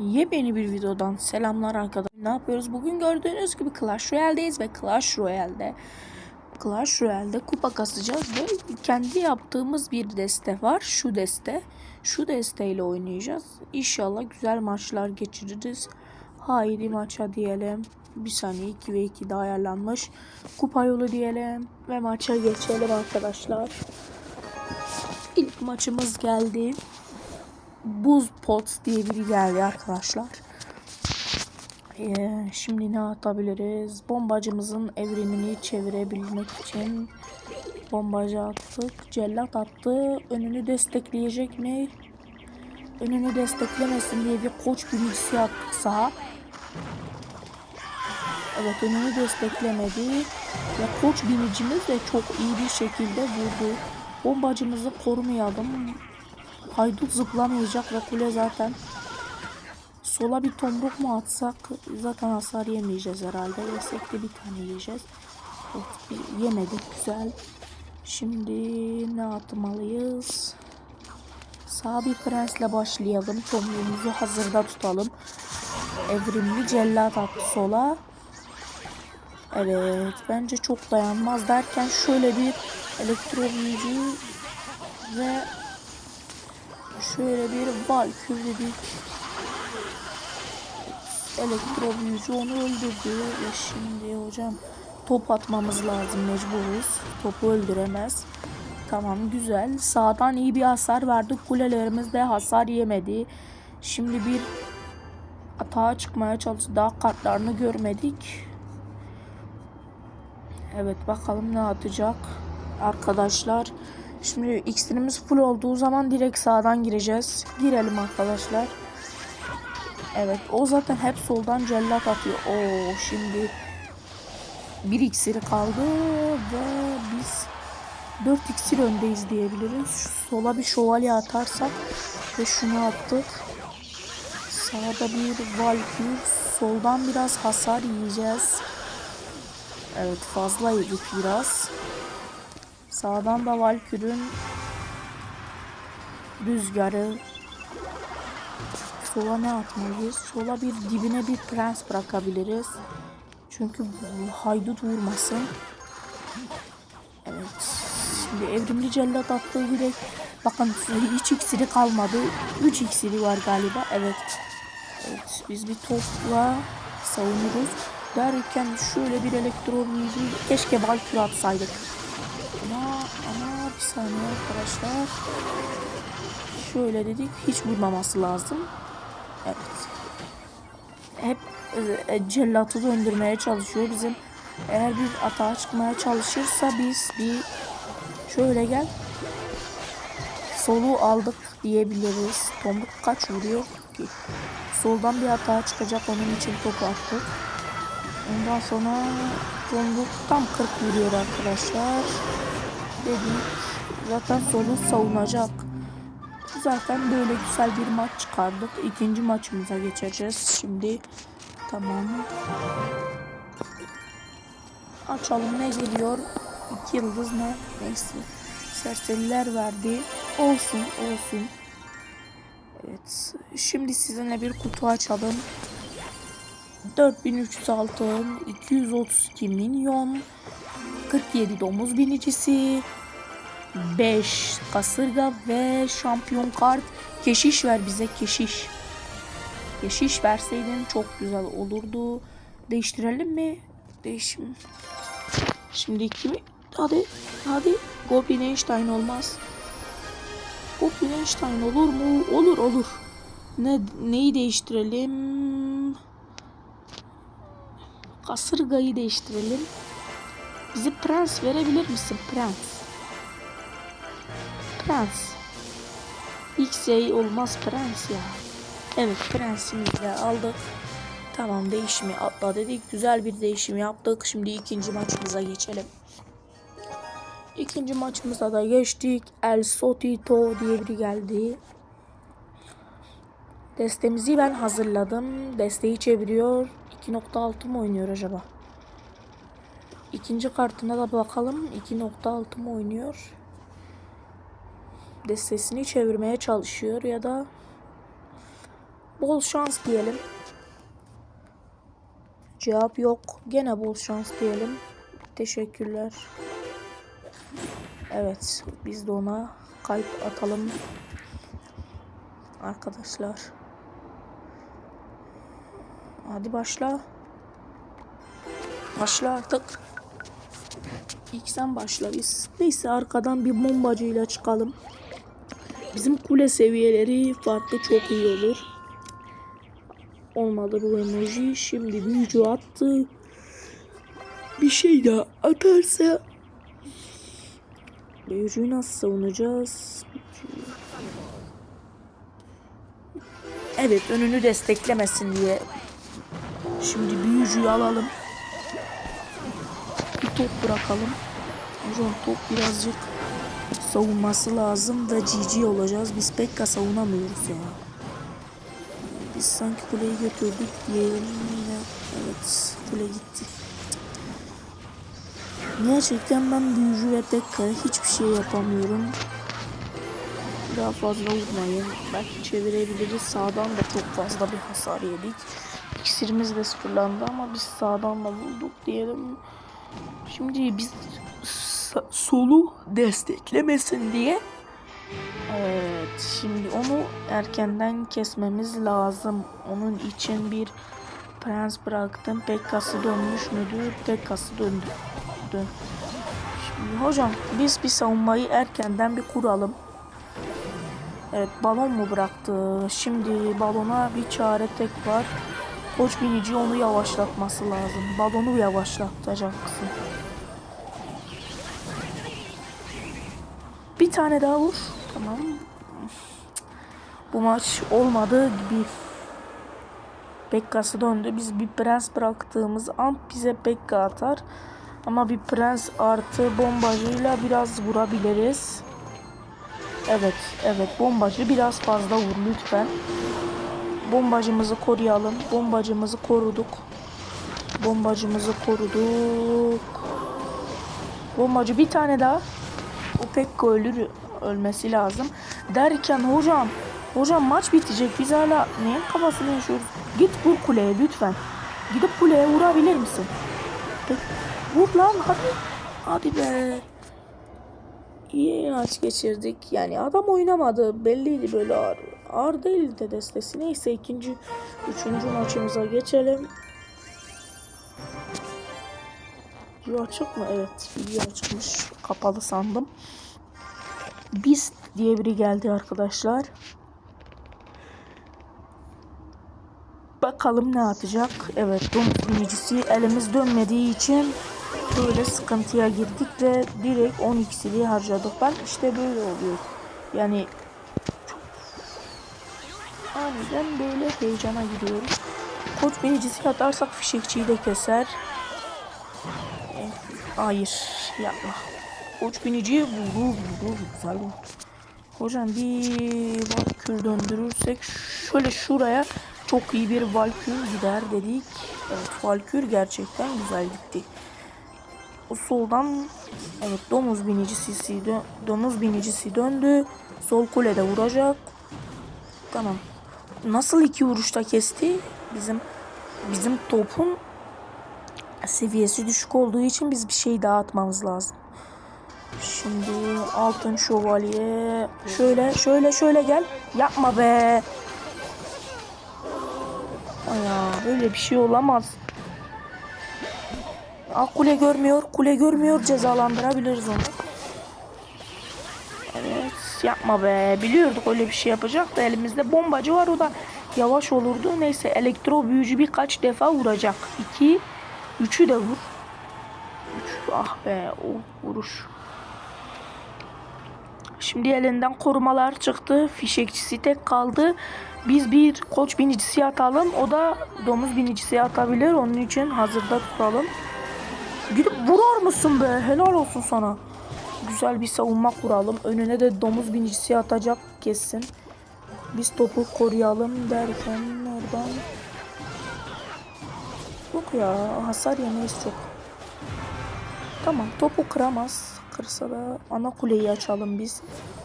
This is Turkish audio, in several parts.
Yepyeni bir videodan selamlar arkadaşlar. Ne yapıyoruz? Bugün gördüğünüz gibi Clash Royale'deyiz ve Clash Royale'de Clash Royale'de kupa kasacağız ve kendi yaptığımız bir deste var. Şu deste. Şu desteyle oynayacağız. İnşallah güzel maçlar geçiririz. Haydi maça diyelim. Bir saniye 2 ve 2 de ayarlanmış. Kupa yolu diyelim ve maça geçelim arkadaşlar. İlk maçımız geldi. Buz Pots diye biri geldi arkadaşlar. Ee, şimdi ne atabiliriz? Bombacımızın evrimini çevirebilmek için bombacı attık. Cellat attı. Önünü destekleyecek mi? Önünü desteklemesin diye bir koç binicisi attık sağa. Evet önünü desteklemedi. Ve koç binicimiz de çok iyi bir şekilde vurdu. Bombacımızı korumayalım. Haydut zıplamayacak ve kule zaten. Sola bir tomruk mu atsak zaten hasar yemeyeceğiz herhalde. Yesek de bir tane yiyeceğiz. Evet, yemedik güzel. Şimdi ne atmalıyız? Sağ bir prensle başlayalım. Tomruğumuzu hazırda tutalım. Evrimli cellat attı sola. Evet bence çok dayanmaz derken şöyle bir elektro büyücü ve şöyle bir valkürlü bir elektro büyücü onu öldürdü ve şimdi hocam top atmamız lazım mecburuz. Topu öldüremez. Tamam güzel. Sağdan iyi bir hasar verdik. Kulelerimiz de hasar yemedi. Şimdi bir atağa çıkmaya çalıştı. Daha kartlarını görmedik. Evet bakalım ne atacak arkadaşlar. Şimdi iksirimiz full olduğu zaman direkt sağdan gireceğiz. Girelim arkadaşlar. Evet o zaten hep soldan cellat atıyor. Oo şimdi bir iksiri kaldı ve biz 4 iksir öndeyiz diyebiliriz. Sola bir şövalye atarsak ve şunu attık. Sağda bir valkür. Soldan biraz hasar yiyeceğiz. Evet fazla yedik biraz. Sağdan da Valkür'ün rüzgarı. Sola ne atmalıyız? Sola bir dibine bir prens bırakabiliriz. Çünkü haydut vurmasın. Evet. Şimdi evrimli cellat attığı gibi bakın hiç iksiri kalmadı. 3 iksiri var galiba. Evet. Evet biz bir topla savunuruz. Derken şöyle bir elektro büyücü keşke Valkür atsaydık. Bir saniye arkadaşlar. Şöyle dedik hiç vurmaması lazım. Evet. Hep e, cellatı döndürmeye çalışıyor bizim. Eğer bir atağa çıkmaya çalışırsa biz bir şöyle gel. Solu aldık diyebiliriz. Tomruk kaç vuruyor ki? Soldan bir hata çıkacak onun için top attık. Ondan sonra Tomruk tam 40 vuruyor arkadaşlar. Dedik zaten solu savunacak. Zaten böyle güzel bir maç çıkardık. İkinci maçımıza geçeceğiz. Şimdi tamam. Açalım ne geliyor? İki yıldız ne? Neyse. Serseriler verdi. Olsun olsun. Evet. Şimdi sizinle bir kutu açalım. 4300 altın, 232 milyon, 47 domuz binicisi, 5 kasırga ve şampiyon kart. Keşiş ver bize keşiş. Keşiş verseydin çok güzel olurdu. Değiştirelim mi? Değişim. Şimdi kimi? Hadi. Hadi. Goblin Einstein olmaz. Goblin Einstein olur mu? Olur olur. Ne neyi değiştirelim? Kasırgayı değiştirelim. Bize prens verebilir misin? Prens. Prens. X-Ray olmaz prens ya. Evet prensimizi de aldık. Tamam değişimi atla dedik. Güzel bir değişim yaptık. Şimdi ikinci maçımıza geçelim. İkinci maçımıza da geçtik. El Sotito diye biri geldi. Destemizi ben hazırladım. Desteği çeviriyor. 2.6 mı oynuyor acaba? İkinci kartına da bakalım. 2.6 mı oynuyor? Destesini çevirmeye çalışıyor ya da Bol şans diyelim. Cevap yok. Gene bol şans diyelim. Teşekkürler. Evet, biz de ona kalp atalım. Arkadaşlar. Hadi başla. Başla artık. İlk sen başla biz. Neyse arkadan bir bombacıyla çıkalım. Bizim kule seviyeleri farklı çok iyi olur. Olmadı bu emoji. Şimdi büyücü attı. Bir şey daha atarsa büyücüyü nasıl savunacağız? Evet önünü desteklemesin diye. Şimdi büyücüyü alalım. Bir top bırakalım. Hocam top birazcık savunması lazım da GG olacağız. Biz pek savunamıyoruz ya. Biz sanki kuleyi götürdük diyelim evet kule gitti. Gerçekten ben büyücü ve Pekka'ya hiçbir şey yapamıyorum. Daha fazla vurmayın. Belki çevirebiliriz. Sağdan da çok fazla bir hasar yedik. İksirimiz de sıfırlandı ama biz sağdan da vurduk diyelim. Şimdi biz solu desteklemesin diye Evet, şimdi onu erkenden kesmemiz lazım. Onun için bir prens bıraktım. Pekkası dönmüş müdür? Pekkası döndü. Dön. Şimdi hocam biz bir savunmayı erkenden bir kuralım. Evet balon mu bıraktı? Şimdi balona bir çare tek var. Koç binici onu yavaşlatması lazım. Balonu yavaşlatacaksın. Bir tane daha vur. Tamam. Bu maç olmadığı gibi. Pekka'sı döndü. Biz bir prens bıraktığımız an bize Pekka atar. Ama bir prens artı bombacıyla biraz vurabiliriz. Evet, evet bombacı biraz fazla vur lütfen. Bombacımızı koruyalım. Bombacımızı koruduk. Bombacımızı koruduk. Bombacı bir tane daha. O Pekka ölür ölmesi lazım. Derken hocam hocam maç bitecek. Biz hala neyin kafasını yaşıyoruz? Git vur kuleye lütfen. Gidip kuleye vurabilir misin? Vur lan hadi. Hadi be. İyi maç geçirdik. Yani adam oynamadı. Belliydi böyle ağır. Ağır değildi de destesi. Neyse ikinci, üçüncü maçımıza geçelim. Video açık mı? Evet. Video açıkmış. Kapalı sandım. Beast diye biri geldi arkadaşlar. Bakalım ne atacak. Evet binicisi elimiz dönmediği için böyle sıkıntıya girdik ve direkt 10 iksiri harcadık. Ben işte böyle oluyor. Yani aniden böyle heyecana giriyorum. Koç binicisi atarsak fişekçiyi de keser. Hayır yapma. Koç biniciyi vurur vurur güzel vurdu. Hocam bir valkür döndürürsek şöyle şuraya çok iyi bir valkür gider dedik. Evet valkür gerçekten güzel gitti. O soldan evet domuz binicisi domuz binicisi döndü. Sol kulede vuracak. Tamam. Nasıl iki vuruşta kesti? Bizim bizim topun seviyesi düşük olduğu için biz bir şey daha atmamız lazım. Şimdi altın şövalye şöyle şöyle şöyle gel. Yapma be. Aya böyle bir şey olamaz. Aa, kule görmüyor. Kule görmüyor. Cezalandırabiliriz onu. Evet yapma be. Biliyorduk öyle bir şey yapacak da elimizde bombacı var o da yavaş olurdu. Neyse elektro büyücü birkaç defa vuracak. 2 3'ü de vur. Üç, ah be o vuruş. Şimdi elinden korumalar çıktı. Fişekçisi tek kaldı. Biz bir koç binicisi atalım. O da domuz binicisi atabilir. Onun için hazırda tutalım. Gidip vurar mısın be? Helal olsun sana. Güzel bir savunma kuralım. Önüne de domuz binicisi atacak kesin. Biz topu koruyalım derken oradan... Yok ya hasar yemeyiz çok. Tamam topu kıramaz. Kırsa da ana kuleyi açalım biz.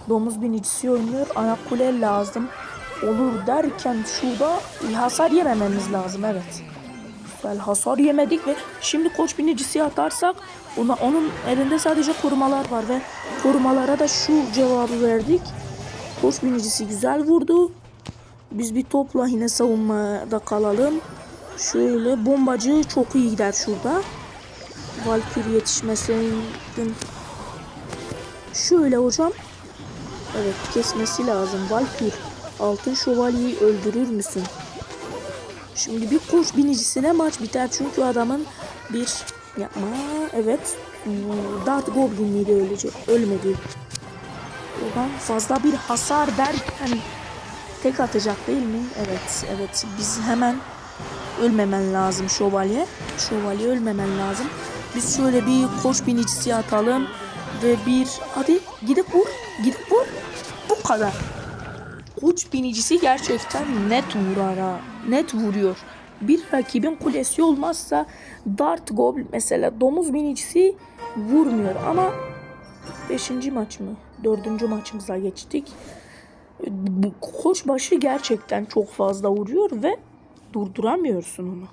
Domuz binicisi oynuyor. Ana kule lazım. olur derken şurada hasar yemememiz lazım evet. Güzel hasar yemedik ve şimdi koç binicisi atarsak ona, onun elinde sadece korumalar var ve korumalara da şu cevabı verdik. Koç binicisi güzel vurdu. Biz bir topla yine savunmada kalalım. Şöyle bombacı çok iyi gider şurada. Valkyrie yetişmesin. Şöyle hocam. Evet kesmesi lazım. Valkyrie altın şövalyeyi öldürür müsün? Şimdi bir koç binicisine maç biter çünkü adamın bir yapma evet Dart Goblin'i de ölecek. Ölmedi. Oradan fazla bir hasar derken tek atacak değil mi? Evet evet biz hemen ölmemen lazım şövalye. Şövalye ölmemen lazım. Biz şöyle bir koç binicisi atalım ve bir hadi gidip vur gidip vur bu kadar. Koç binicisi gerçekten net vurar ha. Net vuruyor. Bir rakibin kulesi olmazsa Dart Goblin mesela domuz binicisi vurmuyor ama 5. maç mı? 4. maçımıza geçtik. Koçbaşı gerçekten çok fazla vuruyor ve durduramıyorsun onu.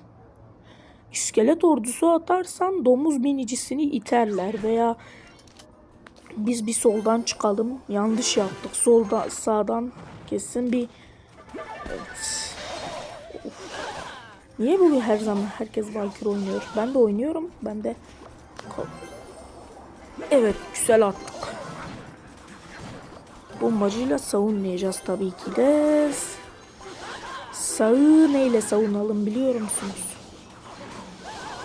İskelet ordusu atarsan domuz binicisini iterler veya biz bir soldan çıkalım. Yanlış yaptık. Solda sağdan kesin bir evet. Niye bu her zaman herkes Valkyrie oynuyor? Ben de oynuyorum. Ben de Evet, güzel attık. Bombacıyla savunmayacağız tabii ki de. Sağı neyle savunalım biliyor musunuz?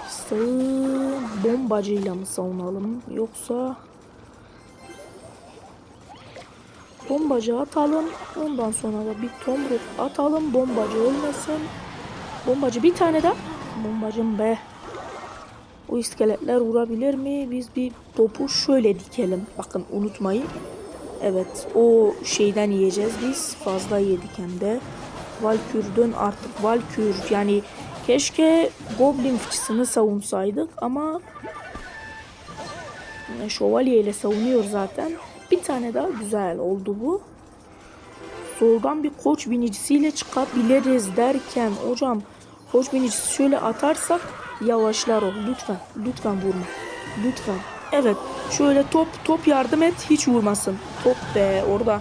Sağı bombacıyla mı savunalım yoksa? Bombacı atalım ondan sonra da bir tomruk atalım bombacı ölmesin. Bombacı bir tane daha. Bombacım be. O iskeletler vurabilir mi? Biz bir topu şöyle dikelim. Bakın unutmayın. Evet o şeyden yiyeceğiz. Biz fazla yedik hem de Valkür'den artık Valkür yani keşke Goblin fıçısını savunsaydık ama şövalye ile savunuyor zaten. Bir tane daha güzel oldu bu. Soldan bir koç binicisiyle çıkabiliriz derken hocam koç binicisi şöyle atarsak yavaşlar o. Lütfen. Lütfen vurma. Lütfen. Evet. Şöyle top top yardım et. Hiç vurmasın. Top be orada.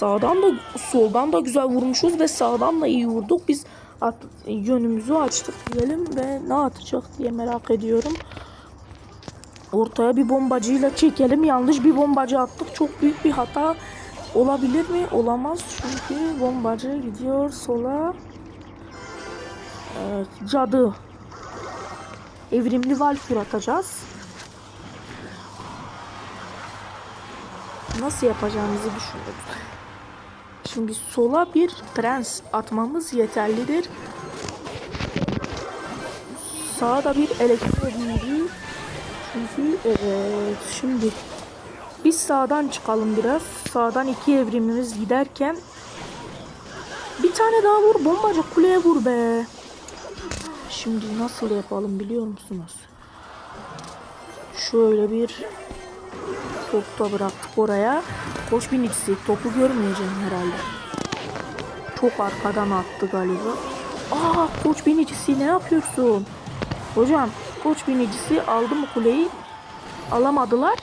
Sağdan da soldan da güzel vurmuşuz ve sağdan da iyi vurduk. Biz at, yönümüzü açtık diyelim ve ne atacak diye merak ediyorum. Ortaya bir bombacıyla çekelim. Yanlış bir bombacı attık. Çok büyük bir hata olabilir mi? Olamaz. Çünkü bombacı gidiyor sola. Evet, cadı. Evrimli valkür atacağız. Nasıl yapacağımızı düşünüyoruz. Şimdi sola bir prens atmamız yeterlidir. Sağda bir elektro büyüğü çünkü evet şimdi biz sağdan çıkalım biraz. Sağdan iki evrimimiz giderken bir tane daha vur bombacı kuleye vur be. Şimdi nasıl yapalım biliyor musunuz? Şöyle bir topta bıraktık oraya. Koş binicisi topu görmeyeceğim herhalde. Çok arkadan attı galiba. Aa koç binicisi ne yapıyorsun? Hocam koç binicisi aldı mı kuleyi? Alamadılar.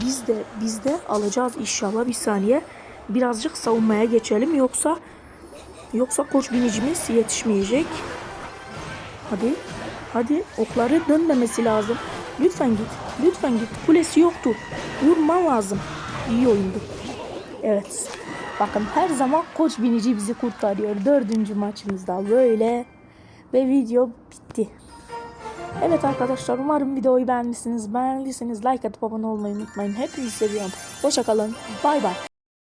Biz de biz de alacağız inşallah bir saniye. Birazcık savunmaya geçelim yoksa yoksa koç binicimiz yetişmeyecek. Hadi. Hadi okları dönmemesi lazım. Lütfen git. Lütfen git. Kulesi yoktu. Vurman lazım. İyi oyundu. Evet. Bakın her zaman koç binici bizi kurtarıyor. Dördüncü maçımızda böyle. Ve video bitti. Evet arkadaşlar umarım videoyu beğenmişsiniz. Beğendiyseniz like atıp abone olmayı unutmayın. Hepinizi seviyorum. Hoşçakalın. Bay bay.